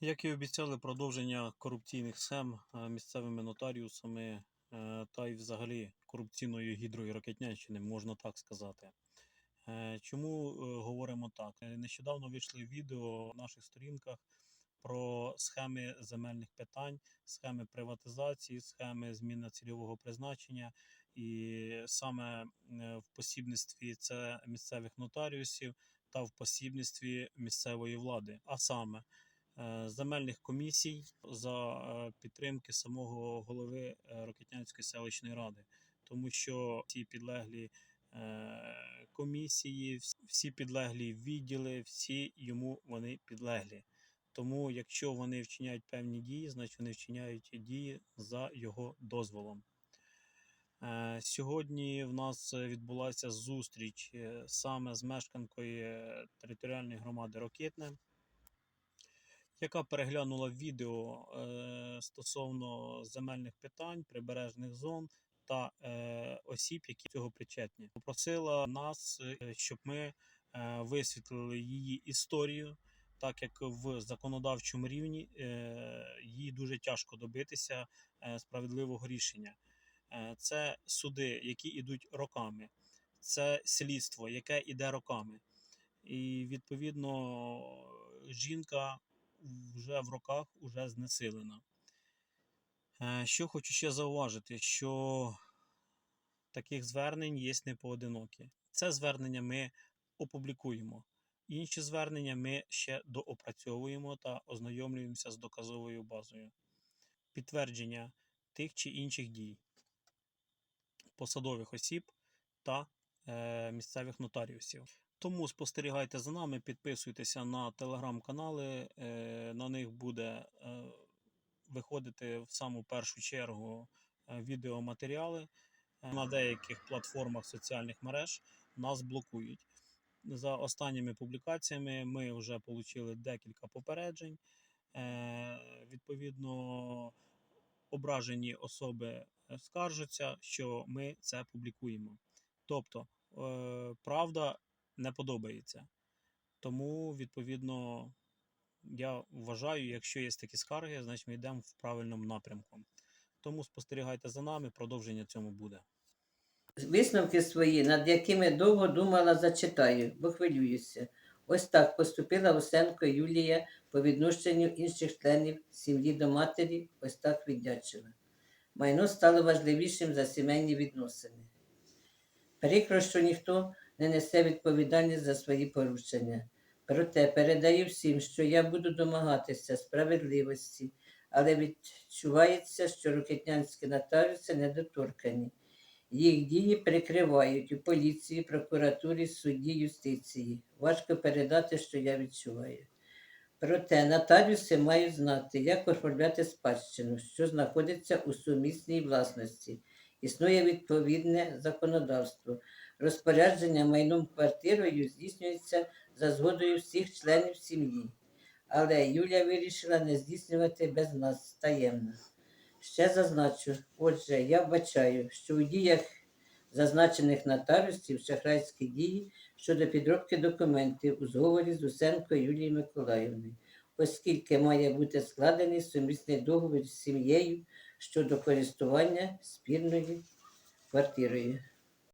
Як і обіцяли, продовження корупційних схем е, місцевими нотаріусами е, та й взагалі корупційною гідрою Рокетнянщини, можна так сказати. Е, Чому говоримо так? Нещодавно вийшли відео на наших сторінках про схеми земельних питань, схеми приватизації, схеми зміни цільового призначення. І саме в посібництві це місцевих нотаріусів та в посібництві місцевої влади. А саме земельних комісій за е, підтримки самого голови е, Рокетнянської селищної ради, тому що ці підлеглі е, комісії, всі підлеглі відділи, всі йому вони підлеглі. Тому, якщо вони вчиняють певні дії, значить вони вчиняють дії за його дозволом. Е, Сьогодні в нас е, відбулася зустріч е, саме з мешканкою е, територіальної громади Рокитне, яка переглянула відео е, стосовно земельних питань, прибережних зон та е, осіб, які цього причетні. Попросила нас, е, щоб ми е, висвітлили її історію, так як в законодавчому рівні е, їй дуже тяжко добитися е, справедливого рішення. Е, Це суди, які йдуть роками, це слідство, яке йде роками. І відповідно жінка вже в роках уже знесилена. Е, Що хочу ще зауважити, що таких звернень є не поодинокі. Це звернення ми опублікуємо. Інші звернення ми ще доопрацьовуємо та ознайомлюємося з доказовою базою. Підтвердження тих чи інших дій посадових осіб та е, місцевих нотаріусів. Тому спостерігайте за нами, підписуйтеся на телеграм-канали. Е, на них буде е, виходити в саму першу чергу е, відеоматеріали. На деяких платформах соціальних мереж нас блокують. За останніми публікаціями ми вже отримали декілька попереджень. Відповідно, ображені особи скаржаться, що ми це публікуємо. Тобто, правда не подобається. Тому, відповідно, я вважаю, якщо є такі скарги, значить ми йдемо в правильному напрямку. Тому спостерігайте за нами, продовження цьому буде. Висновки свої, над якими довго думала, зачитаю, бо хвилююся. Ось так поступила Усенко Юлія по відношенню інших членів сім'ї до матері, ось так віддячила. Майно стало важливішим за сімейні відносини. Прикро, що ніхто не несе відповідальність за свої порушення. Проте передаю всім, що я буду домагатися справедливості, але відчувається, що рокетнянські нотаріуси недоторкані. Їх дії прикривають у поліції, прокуратурі, суді, юстиції. Важко передати, що я відчуваю. Проте нотаріуси мають знати, як оформляти спадщину, що знаходиться у сумісній власності. Існує відповідне законодавство. Розпорядження майном квартирою здійснюється за згодою всіх членів сім'ї. Але Юля вирішила не здійснювати без нас таємно. Ще зазначу, отже, я вбачаю, що у діях зазначених нотаріусів шахрайські дії щодо підробки документів у зговорі з Усенко Юлією Миколаївною, оскільки має бути складений сумісний договір з сім'єю щодо користування спільною квартирою.